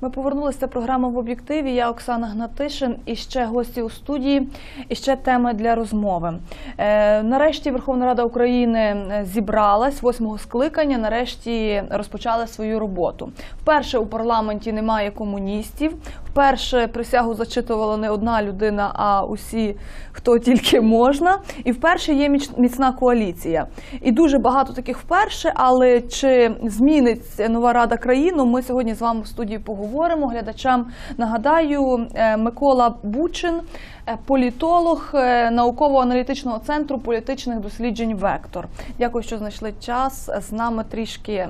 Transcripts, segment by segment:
Ми повернулися. Це програма в об'єктиві. Я Оксана Гнатишин і ще гості у студії, і ще теми для розмови. Е, нарешті Верховна Рада України е, зібралась восьмого скликання. Нарешті розпочала свою роботу. Вперше у парламенті немає комуністів. Вперше присягу зачитувала не одна людина, а усі, хто тільки можна. І вперше є міцна коаліція. І дуже багато таких вперше. Але чи змінить нова рада країну? Ми сьогодні з вами в студії поговоримо. Глядачам нагадаю, е, Микола Бучин, е, політолог е, науково-аналітичного центру політичних досліджень Вектор. Дякую, що знайшли час з нами трішки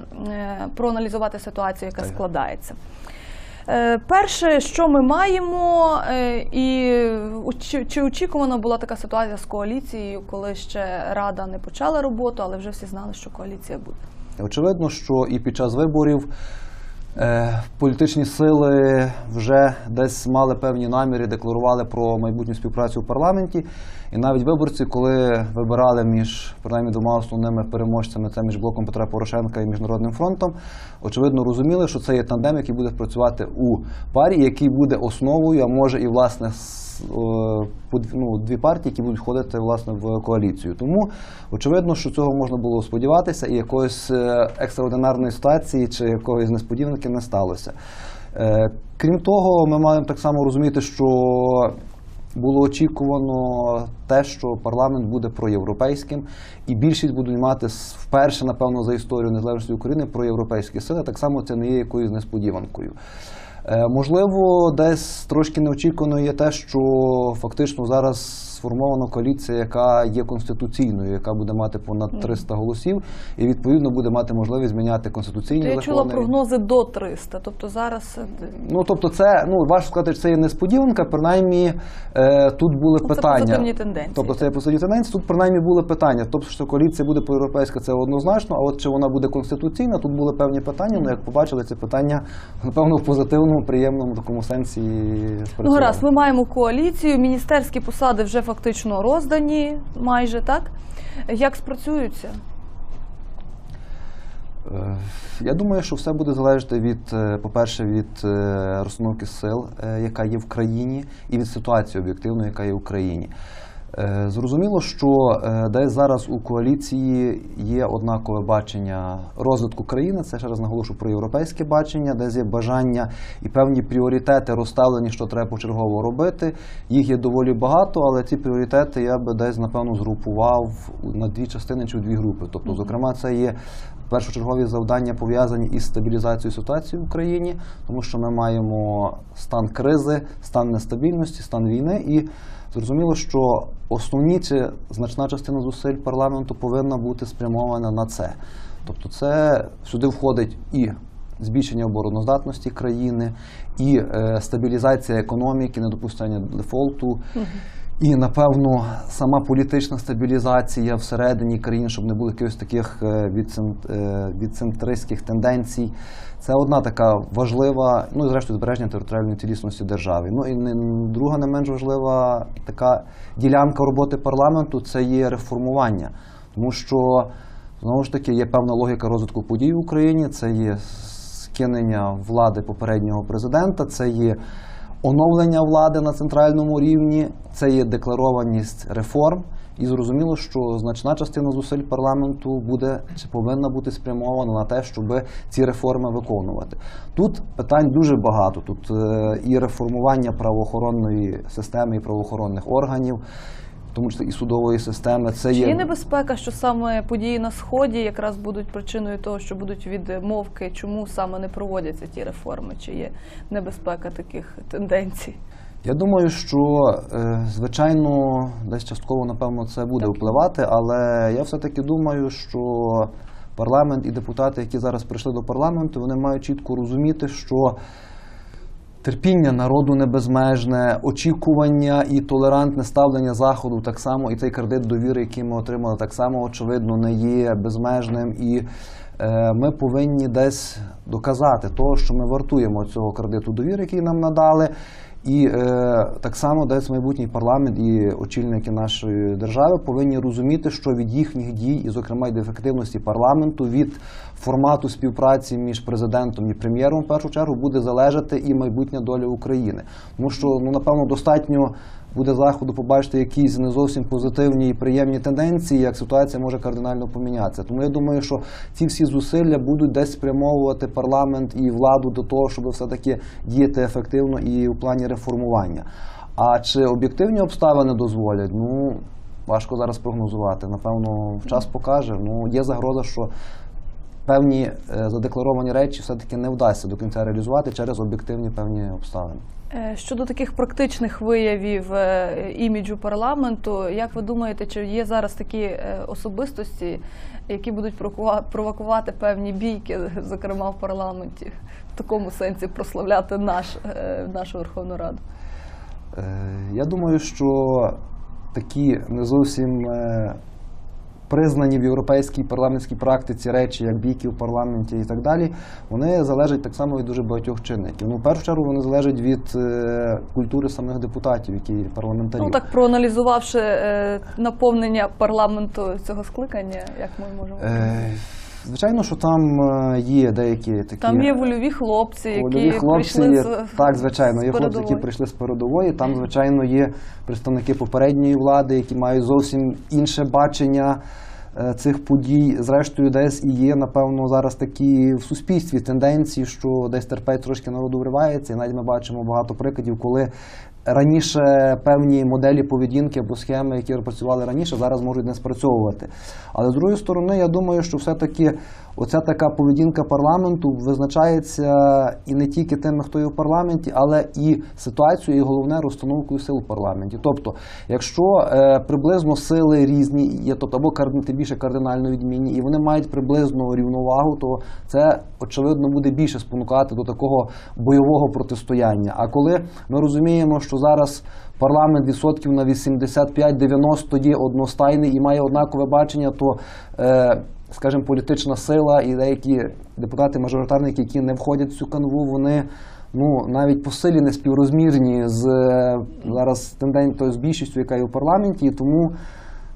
проаналізувати ситуацію, яка складається. Е, Перше, що ми маємо, е, і чи, очікувана була така ситуація з коаліцією, коли ще рада не почала роботу, але вже всі знали, що коаліція буде. Очевидно, що і під час виборів е, політичні сили вже десь мали певні наміри, декларували про майбутню співпрацю в парламенті. І навіть виборці, коли вибирали між принаймні двома основними переможцями, це між блоком Петра Порошенка і Міжнародним фронтом, очевидно розуміли, що це є тандем, який буде працювати у парі, який буде основою, а може і власне ну, дві партії, які будуть входити власне в коаліцію. Тому очевидно, що цього можна було сподіватися, і якоїсь е, екстраординарної ситуації чи якоїсь несподіванки не сталося. Е, Крім того, ми маємо так само розуміти, що було очікувано те, що парламент буде проєвропейським, і більшість будуть мати вперше, напевно, за історію незалежності України проєвропейські сили. Так само це не є якоюсь несподіванкою. Е, Можливо, десь трошки неочікувано є те, що фактично зараз сформована коаліція, яка є конституційною, яка буде мати понад 300 голосів, і відповідно буде мати можливість зміняти конституційні Я чула прогнози до 300, тобто зараз е, Ну тобто, це ну важко сказати, що це є несподіванка. Принаймні е, тут були це питання. позитивні тенденції. Тобто це є позитивні тенденції. Тут принаймні були питання. Тобто, що коаліція буде проєвропейська, це однозначно. А от чи вона буде конституційна, тут були певні питання. Ну як побачили, ці питання напевно в позитивному, приємному такому сенсі. Ну, гаразд, ми маємо коаліцію, міністерські посади вже фактично роздані, майже так. Як спрацюються? Е, Я думаю, що все буде залежати від, е, по-перше, від е, розстановки сил, яка є в країні, і від ситуації об'єктивної, яка є в країні. Е, Зрозуміло, що е, десь зараз у коаліції є однакове бачення розвитку країни. Це ще раз наголошую про європейське бачення, десь є бажання і певні пріоритети розставлені, що треба почергово робити. Їх є доволі багато, але ці пріоритети я би десь напевно згрупував на дві частини чи в дві групи. Тобто, зокрема, це є першочергові завдання пов'язані із стабілізацією ситуації в Україні, тому що ми маємо стан кризи, стан нестабільності, стан війни, і зрозуміло, що основні чи значна частина зусиль парламенту повинна бути спрямована на це. Тобто, це сюди входить і збільшення обороноздатності країни, і е, стабілізація економіки, недопущення дефолту. І напевно сама політична стабілізація всередині країн, щоб не було якихось таких е, е, відцентристських тенденцій. Це одна така важлива, ну і зрештою збереження територіальної цілісності держави. Ну і друга не менш важлива така ділянка роботи парламенту це є реформування, тому що знову ж таки є певна логіка розвитку подій в Україні. Це є скинення влади попереднього президента, це є оновлення влади на центральному рівні, це є декларованість реформ. І зрозуміло, що значна частина зусиль парламенту буде чи повинна бути спрямована на те, щоб ці реформи виконувати. Тут питань дуже багато. Тут е, і реформування правоохоронної системи і правоохоронних органів, тому числі і судової системи. Це Чи є є небезпека, що саме події на сході якраз будуть причиною того, що будуть відмовки, чому саме не проводяться ті реформи? Чи є небезпека таких тенденцій? Я думаю, що е, звичайно десь частково напевно це буде впливати, але я все-таки думаю, що парламент і депутати, які зараз прийшли до парламенту, вони мають чітко розуміти, що терпіння народу небезмежне, очікування і толерантне ставлення заходу так само, і цей кредит довіри, який ми отримали, так само очевидно не є безмежним. І е, ми повинні десь доказати того, що ми вартуємо цього кредиту довіри, який нам надали. І е, так само десь майбутній парламент і очільники нашої держави повинні розуміти, що від їхніх дій, і зокрема від ефективності парламенту, від формату співпраці між президентом і прем'єром, в першу чергу, буде залежати і майбутня доля України. Тому що ну напевно достатньо буде заходу побачити якісь не зовсім позитивні і приємні тенденції, як ситуація може кардинально помінятися. Тому я думаю, що ці всі зусилля будуть десь спрямовувати парламент і владу до того, щоб все-таки діяти ефективно і у плані реформування. А чи об'єктивні обставини дозволять? Ну важко зараз прогнозувати. Напевно, час покаже. Ну є загроза, що певні е, задекларовані речі все-таки не вдасться до кінця реалізувати через об'єктивні певні обставини. Е, Щодо таких практичних виявів е, іміджу парламенту, як ви думаєте, чи є зараз такі особистості, які будуть провокувати певні бійки, зокрема в парламенті, в такому сенсі прославляти наш, нашу Верховну Раду? Я думаю, що такі не зовсім признані в європейській парламентській практиці речі, як бійки в парламенті і так далі, вони залежать так само від дуже багатьох чинників. Ну, в першу чергу, вони залежать від е, культури самих депутатів, які парламентарі. Ну так проаналізувавши е, наповнення парламенту цього скликання, як ми можемо Е, Звичайно, що там е, є деякі такі там є вольові хлопці, які Вольові хлопці прийшли є, з так, звичайно, є хлопці, які прийшли з передової. Там, звичайно, є представники попередньої влади, які мають зовсім інше бачення е, цих подій. Зрештою, десь і є, напевно, зараз такі в суспільстві тенденції, що десь терпець трошки народу вривається, і навіть ми бачимо багато прикладів, коли. Раніше певні моделі поведінки або схеми, які працювали раніше, зараз можуть не спрацьовувати. Але з другої сторони, я думаю, що все-таки оця така поведінка парламенту визначається і не тільки тими, хто є в парламенті, але і ситуацією, і головне розстановкою сил в парламенті. Тобто, якщо е, приблизно сили різні є, тобто або тим більше кардинально відмінні, і вони мають приблизно рівновагу, то це очевидно буде більше спонукати до такого бойового протистояння. А коли ми розуміємо, що зараз парламент відсотків на 85-90 є одностайний і має однакове бачення, то е, скажімо, політична сила і деякі депутати-мажоритарники, які не входять в цю канву, вони ну навіть по силі не співрозмірні з е, зараз тенденцією з більшістю, яка є у парламенті, і тому.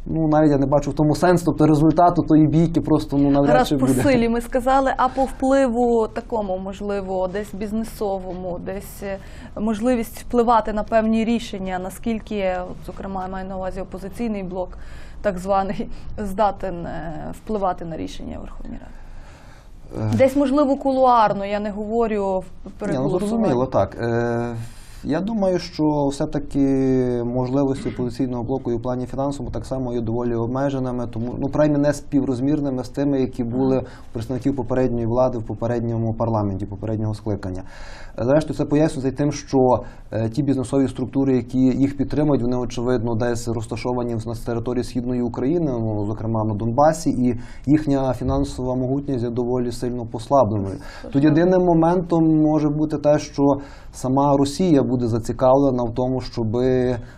Ну, навіть я не бачу в тому сенсу, тобто результату тої бійки просто ну навряд Раз чи по силі ми сказали, а по впливу такому, можливо, десь бізнесовому, десь е, можливість впливати на певні рішення, наскільки, зокрема, я маю на увазі опозиційний блок, так званий, здатен е, впливати на рішення Верховної Ради. Е, Десь, можливо, кулуарно, я не говорю в- перед ну зрозуміло, так. Е, я думаю, що все-таки можливості опозиційного блоку і в плані фінансовому так само є доволі обмеженими, тому ну принаймні не співрозмірними з тими, які були у представників попередньої влади в попередньому парламенті, попереднього скликання. Зрештою, це пояснюється тим, що е, ті бізнесові структури, які їх підтримують, вони очевидно десь розташовані на території східної України, ну зокрема на Донбасі, і їхня фінансова могутність є доволі сильно послабленою. Тут єдиним моментом може бути те, що сама Росія буде зацікавлена в тому, щоб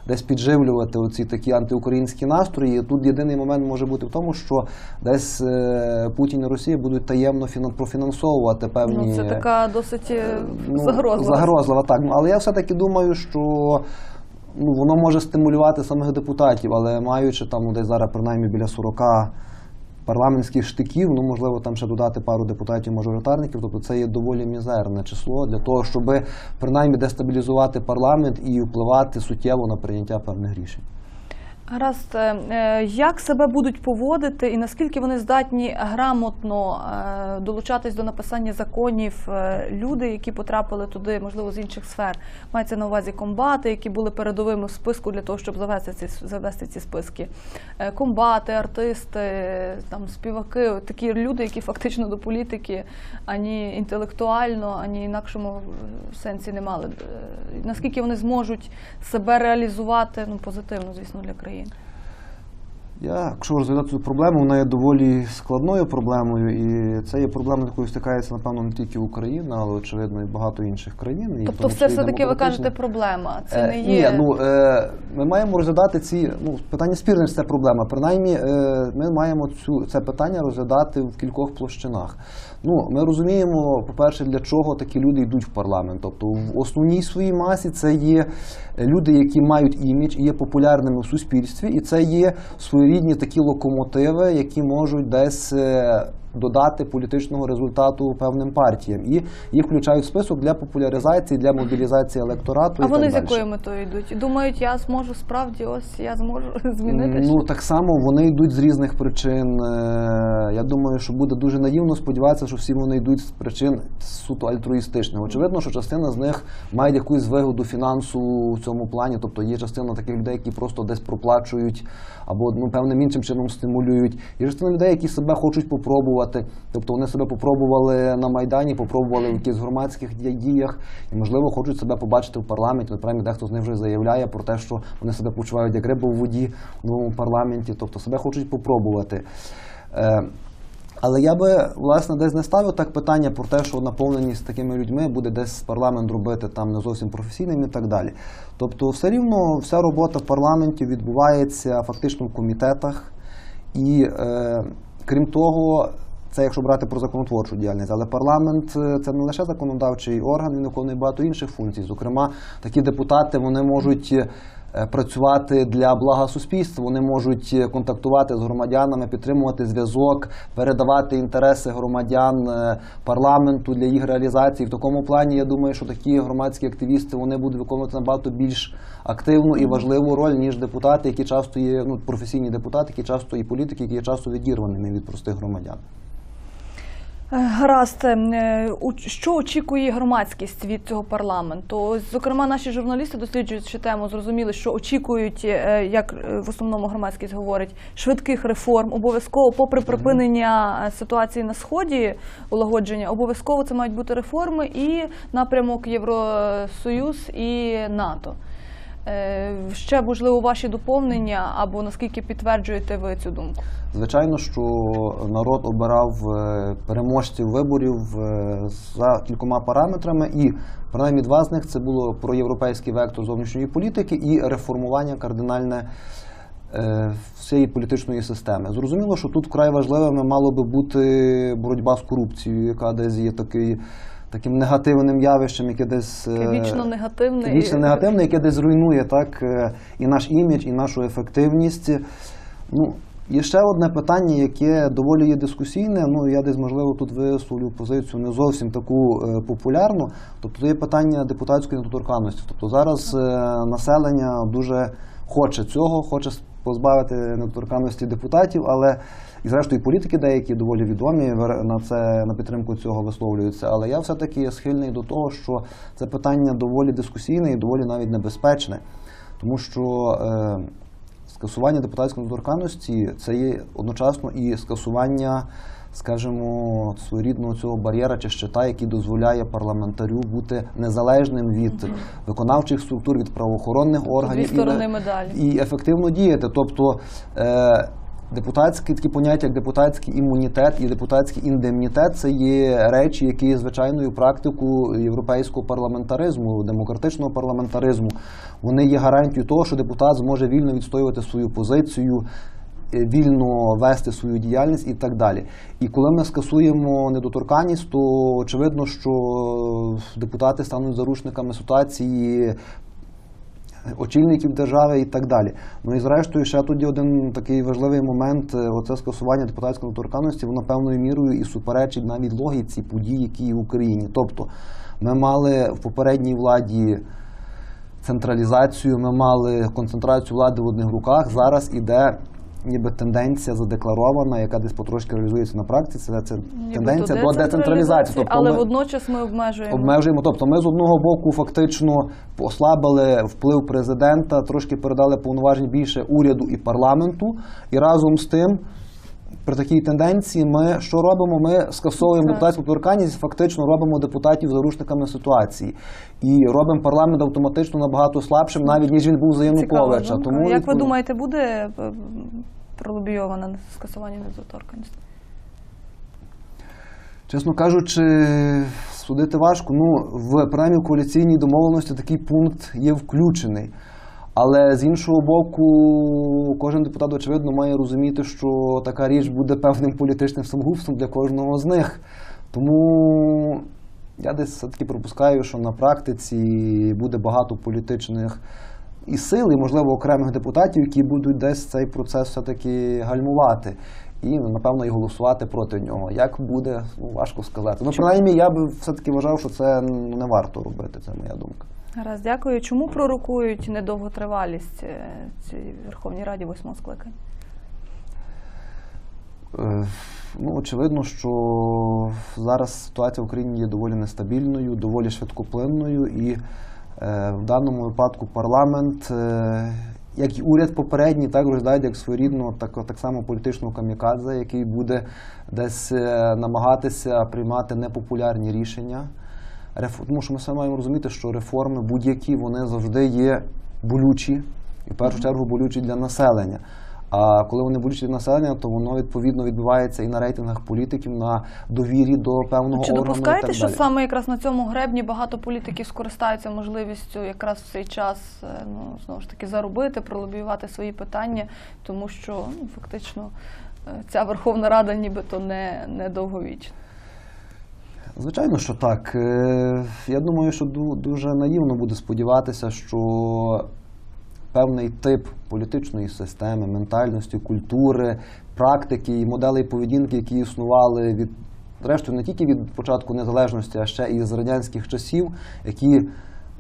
десь підживлювати оці такі антиукраїнські настрої. Тут єдиний момент може бути в тому, що десь е, Путін і Росія будуть таємно фінан- профінансовувати певні Ну, це така досить е, ну, загрозлива. загрозлива, так. Ну, Але я все-таки думаю, що ну, воно може стимулювати самих депутатів, але маючи там ну, десь зараз принаймні біля 40 парламентських штиків, ну можливо там ще додати пару депутатів-мажоритарників, тобто це є доволі мізерне число для того, щоб принаймні дестабілізувати парламент і впливати суттєво на прийняття певних рішень. Гаразд, Е, е, як себе будуть поводити і наскільки вони здатні грамотно е, долучатись до написання законів люди, які потрапили туди, можливо, з інших сфер? Мається на увазі комбати, які були передовими в списку для того, щоб завести ці завести ці списки. Комбати, артисти, там співаки, такі люди, які фактично до політики ані інтелектуально, ані інакшому сенсі не мали. Наскільки вони зможуть себе реалізувати ну позитивно, звісно, для країни? you? Я, якщо розглядати цю проблему, вона є доволі складною проблемою, і це є проблема, якою стикається, напевно, не тільки Україна, але очевидно і багато інших країн. і Тобто, все таки ви кажете проблема. Це Е, не є Ні, ну е, ми маємо розглядати ці ну питання спірне це проблема. Принаймні, е, ми маємо цю це питання розглядати в кількох площинах. Ну, ми розуміємо, по-перше, для чого такі люди йдуть в парламент. Тобто, в основній своїй масі це є люди, які мають імідж і є популярними в суспільстві, і це є своєрідні такі локомотиви, які можуть десь. Додати політичного результату певним партіям і їх включають в список для популяризації, для мобілізації електорату. а і вони так з якою метою йдуть? Думають, я зможу справді, ось я зможу змінити. Ну так само вони йдуть з різних причин. Е, Я думаю, що буде дуже наївно сподіватися, що всі вони йдуть з причин суто альтруїстичних. Очевидно, що частина з них має якусь вигоду фінансу в цьому плані. Тобто є частина таких людей, які просто десь проплачують або ну певним іншим чином стимулюють. Є частина людей, які себе хочуть попробувати. Тобто вони себе попробували на майдані, попробували в якихось громадських діях, і можливо хочуть себе побачити в парламенті. От, дехто з них вже заявляє про те, що вони себе почувають як риба в воді в новому парламенті, тобто себе хочуть попробувати. Е, але я би власне десь не ставив так питання про те, що наповненість такими людьми буде десь парламент робити там не зовсім професійним і так далі. Тобто, все рівно вся робота в парламенті відбувається фактично в комітетах, і е, крім того. Це якщо брати про законотворчу діяльність, але парламент е, це не лише законодавчий орган, він виконує багато інших функцій. Зокрема, такі депутати вони можуть е, працювати для блага суспільства, вони можуть е, контактувати з громадянами, підтримувати зв'язок, передавати інтереси громадян парламенту для їх реалізації. В такому плані я думаю, що такі громадські активісти вони будуть виконувати набагато більш активну і важливу роль ніж депутати, які часто є ну професійні депутати, які часто і політики, які є часто відірваними від простих громадян. Гаразд, Е, що очікує громадськість від цього парламенту? Зокрема, наші журналісти, досліджуючи тему, зрозуміли, що очікують, е, як е, в основному громадськість говорить, швидких реформ. Обов'язково, попри припинення ситуації на сході, улагодження, обов'язково це мають бути реформи і напрямок Євросоюз і НАТО. Е, Ще можливо ваші доповнення або наскільки підтверджуєте ви цю думку? Звичайно, що народ обирав е, переможців виборів е, за кількома параметрами, і принаймні два з них це було про європейський вектор зовнішньої політики і реформування кардинальне всієї політичної системи. Зрозуміло, що тут вкрай важливими мало би бути боротьба з корупцією, яка десь є такий. Таким негативним явищем, яке десь е, Вічно негативне. вічно негативне, яке десь руйнує так е, і наш імідж, і нашу ефективність. Ну, є ще одне питання, яке доволі є дискусійне. Ну я десь можливо тут висловлю позицію не зовсім таку е, популярну. Тобто є питання депутатської недоторканності. Тобто зараз населення дуже хоче цього, хоче позбавити недоторканності депутатів, але і зрештою політики деякі доволі відомі на це на підтримку цього висловлюються. Але я все-таки схильний до того, що це питання доволі дискусійне і доволі навіть небезпечне, тому що. Е, Скасування депутатської недоторканності це є одночасно і скасування, скажімо, своєрідного цього бар'єра чи щита, який дозволяє парламентарю бути незалежним від виконавчих структур, від правоохоронних органів і, і ефективно діяти. Тобто е, депутатські такі поняття, як депутатський імунітет і депутатський індемнітет це є речі, які є звичайною практикою європейського парламентаризму, демократичного парламентаризму. Вони є гарантією того, що депутат зможе вільно відстоювати свою позицію. е, Вільно вести свою діяльність і так далі. І коли ми скасуємо недоторканність, то очевидно, що депутати стануть заручниками ситуації очільників держави і так далі. Ну і зрештою, ще тоді один такий важливий момент: е, оце скасування депутатської недоторканності, воно певною мірою і суперечить навіть логіці подій, які є в Україні. Тобто, ми мали в попередній владі. Централізацію ми мали концентрацію влади в одних руках. Зараз іде ніби тенденція задекларована, яка десь потрошки реалізується на практиці. Це, це тенденція до децентралізації. Тобто але ми- водночас ми обмежуємо. Обмежуємо. Тобто ми з одного боку фактично послабили вплив президента, трошки передали повноважень більше уряду і парламенту. І разом з тим, при такій тенденції, ми що робимо? Ми скасовуємо Так. депутатську торканність, фактично робимо депутатів заручниками ситуації. І робимо парламент автоматично набагато слабшим, навіть ніж він був за Януковича. Тому Як ви думаєте, буде е, пролобійована скасування недоторканності? Чесно кажучи, судити важко. Ну, в принаймні в коаліційній домовленості такий пункт є включений. Але з іншого боку, кожен депутат, очевидно, має розуміти, що така річ буде певним політичним самогубством для кожного з них. Тому я десь все-таки пропускаю, що на практиці буде багато політичних і сил, і, можливо, окремих депутатів, які будуть десь цей процес все-таки гальмувати. І, напевно, і голосувати проти нього. Як буде, ну, важко сказати. Ну, принаймні, я би все-таки вважав, що це не варто робити, це моя думка. Гаразд, дякую. Чому пророкують недовготривалість е, цій Верховній Раді восьмого скликання? Е, Ну, очевидно, що зараз ситуація в Україні є доволі нестабільною, доволі швидкоплинною, і е, в даному випадку парламент, як і уряд попередній, так розглядають як своєрідного, так, так само політичного камікадзе, який буде десь намагатися приймати непопулярні рішення. Тому що ми все маємо розуміти, що реформи будь-які вони завжди є болючі, і в першу чергу болючі для населення. А коли вони болючі для населення, то воно відповідно відбувається і на рейтингах політиків, на довірі до певного Чи органу. і допускаєте, так що саме якраз на цьому гребні багато політиків скористаються можливістю якраз в цей час е, ну знову ж таки заробити, пролобіювати свої питання, тому що ну фактично е, ця Верховна Рада нібито не, не довговічна. Звичайно, що так. Е, Я думаю, що дуже наївно буде сподіватися, що певний тип політичної системи, ментальності, культури, практики і моделей поведінки, які існували від зрештою не тільки від початку незалежності, а ще і з радянських часів, які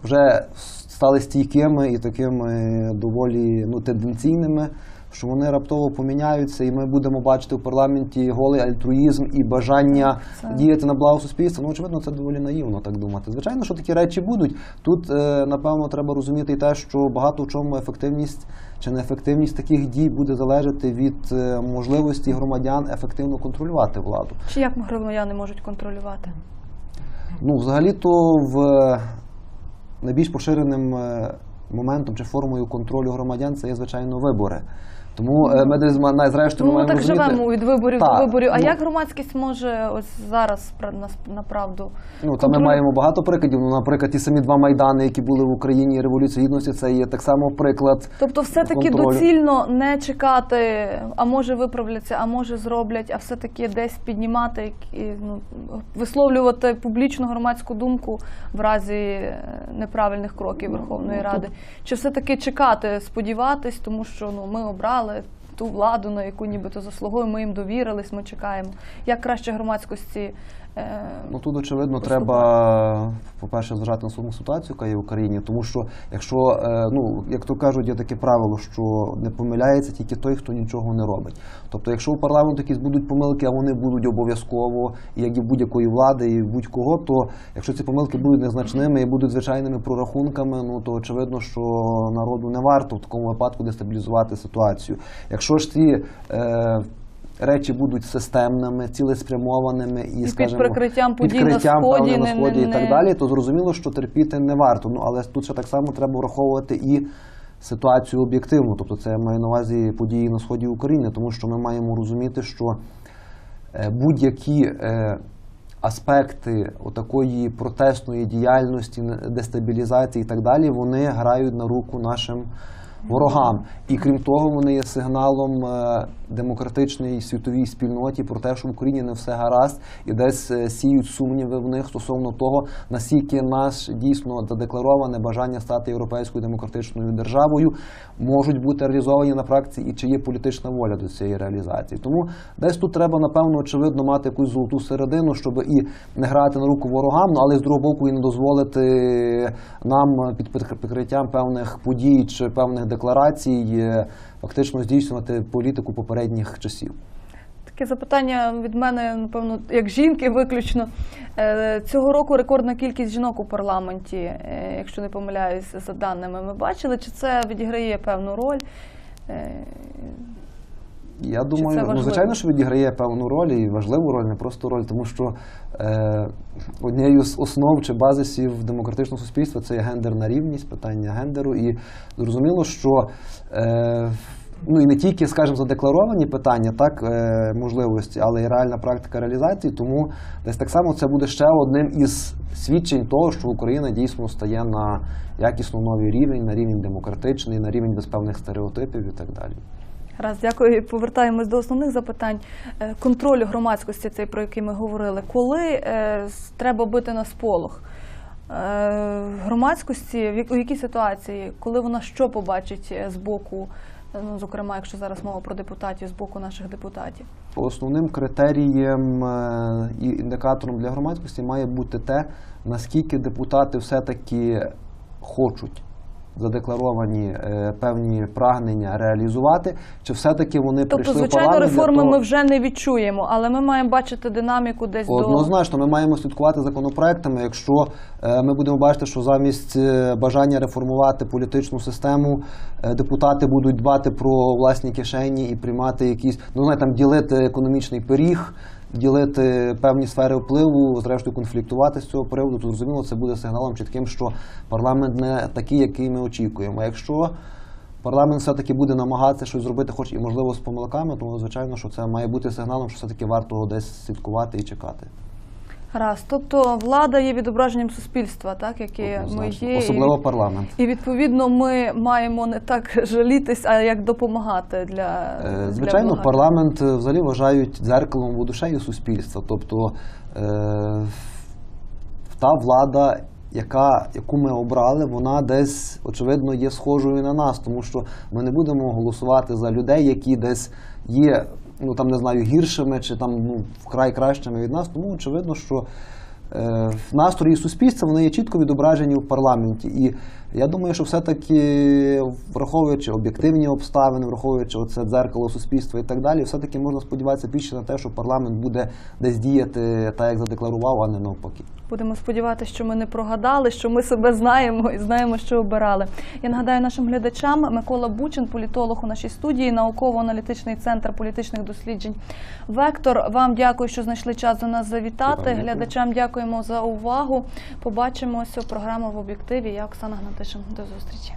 вже стали стійкими і такими доволі ну, тенденційними, що вони раптово поміняються, і ми будемо бачити в парламенті голий альтруїзм і бажання Це- діяти на благо суспільства. Ну, очевидно, це доволі наївно так думати. Звичайно, що такі речі будуть. Тут, е, напевно, треба розуміти і те, що багато в чому ефективність чи неефективність таких дій буде залежати від е, можливості громадян ефективно контролювати владу. Чи як громадяни можуть контролювати? Ну, взагалі-то в найбільш поширеним е, моментом чи формою контролю громадян це є, звичайно, вибори. Тому е, ми десь на- зрештою Ну, ми ми так розуміти, живемо від виборів Так, до виборів. А ну, як громадськість може ось зараз направду? Ну, та ми маємо багато прикладів. Ну, наприклад, ті самі два майдани, які були в Україні, Революція Гідності, це є так само приклад. Тобто, все-таки контролю. доцільно не чекати, а може виправляться, а може зроблять, а все-таки десь піднімати які, ну, висловлювати публічну громадську думку в разі е, неправильних кроків Верховної ну, Ради. Чи все-таки чекати, сподіватись, тому що ну ми обрали ту владу, на яку нібито заслуговуємо, ми їм довірились, ми чекаємо. Як краще громадськості? Е, Ну тут очевидно поступати? треба, по-перше, зважати на саму ситуацію, яка є в Україні, тому що якщо е, ну як то кажуть, є таке правило, що не помиляється тільки той, хто нічого не робить. Тобто, якщо у парламенту якісь будуть помилки, а вони будуть обов'язково, як і будь-якої влади, і будь-кого, то якщо ці помилки будуть незначними і будуть звичайними прорахунками, ну то очевидно, що народу не варто в такому випадку дестабілізувати ситуацію. Якщо ж ці е, Речі будуть системними, цілеспрямованими і, під скажімо, прикриттям подій на Сході, певне, на сході не- і так не- далі, то зрозуміло, що терпіти не варто. Ну але тут ще так само треба враховувати і ситуацію об'єктивну. Тобто, це я маю на увазі події на сході України, тому що ми маємо розуміти, що е, будь-які е, аспекти отакої протестної діяльності, дестабілізації і так далі, вони грають на руку нашим ворогам. І крім того, вони є сигналом е, демократичній світовій спільноті про те, що в Україні не все гаразд, і десь е, сіють сумніви в них стосовно того, наскільки наш дійсно задеклароване бажання стати європейською демократичною державою можуть бути реалізовані на практиці, і чи є політична воля до цієї реалізації. Тому десь тут треба, напевно, очевидно, мати якусь золоту середину, щоб і не грати на руку ворогам, але з другого боку і не дозволити нам під під прикриттям певних подій чи певних декларацій е, фактично здійснювати політику попередніх часів. Таке запитання від мене, напевно, як жінки виключно. Е, Цього року рекордна кількість жінок у парламенті, е, якщо не помиляюсь, за даними ми бачили. Чи це відіграє певну роль? Я думаю, ну звичайно, що відіграє певну роль і важливу роль, не просто роль, тому що е, однією з основ чи базисів демократичного суспільства це є гендерна рівність, питання гендеру. І зрозуміло, що е, ну і не тільки, скажімо, задекларовані питання, так е, можливості, але й реальна практика реалізації. Тому десь так само це буде ще одним із свідчень того, що Україна дійсно стає на якісно новий рівень, на рівень демократичний, на рівень без певних стереотипів і так далі. Раз, дякую. Повертаємось до основних запитань. Е, Контролю громадськості, цей про який ми говорили. Коли е, треба бити на сполох? Е, громадськості у якій ситуації, коли вона що побачить з боку, ну зокрема, якщо зараз мова про депутатів, з боку наших депутатів? Основним критерієм і індикатором для громадськості має бути те, наскільки депутати все-таки хочуть задекларовані е, певні прагнення реалізувати, чи все-таки вони Тобто, прийшли в звичайно, реформи того... ми вже не відчуємо, але ми маємо бачити динаміку десь до Однозначно, ми маємо слідкувати законопроектами. Якщо е, ми будемо бачити, що замість е, бажання реформувати політичну систему, депутати будуть дбати про власні кишені і приймати якісь, ну знаєте, там ділити економічний пиріг, ділити певні сфери впливу, зрештою конфліктувати з цього приводу, то зрозуміло, це буде сигналом чітким, що парламент не такий, який ми очікуємо. А якщо парламент все-таки буде намагатися щось зробити, хоч і можливо з помилками, то звичайно, що це має бути сигналом, що все-таки варто десь слідкувати і чекати. Раз. Тобто влада є відображенням суспільства, так яке ми є, і Особливо парламент. І відповідно ми маємо не так жалітись, а як допомагати для Е, для Звичайно, парламент е, взагалі вважають дзеркалом або душею суспільства. Тобто е, та влада, яка, яку ми обрали, вона десь, очевидно, є схожою на нас, тому що ми не будемо голосувати за людей, які десь є, ну там не знаю, гіршими чи там ну, вкрай кращими від нас. Тому очевидно, що настрої суспільства вони є чітко відображені в парламенті. І я думаю, що все-таки, враховуючи об'єктивні обставини, враховуючи оце дзеркало суспільства і так далі, все-таки можна сподіватися більше на те, що парламент буде десь діяти так, як задекларував, а не навпаки. Будемо сподіватися, що ми не прогадали, що ми себе знаємо і знаємо, що обирали. Я нагадаю нашим глядачам Микола Бучин, політолог у нашій студії, науково-аналітичний центр політичних досліджень. Вектор, вам дякую, що знайшли час до нас завітати. Дякую. Дякуємо за увагу. Побачимося. Програма в об'єктиві. Я Оксана Гнатишин. До зустрічі.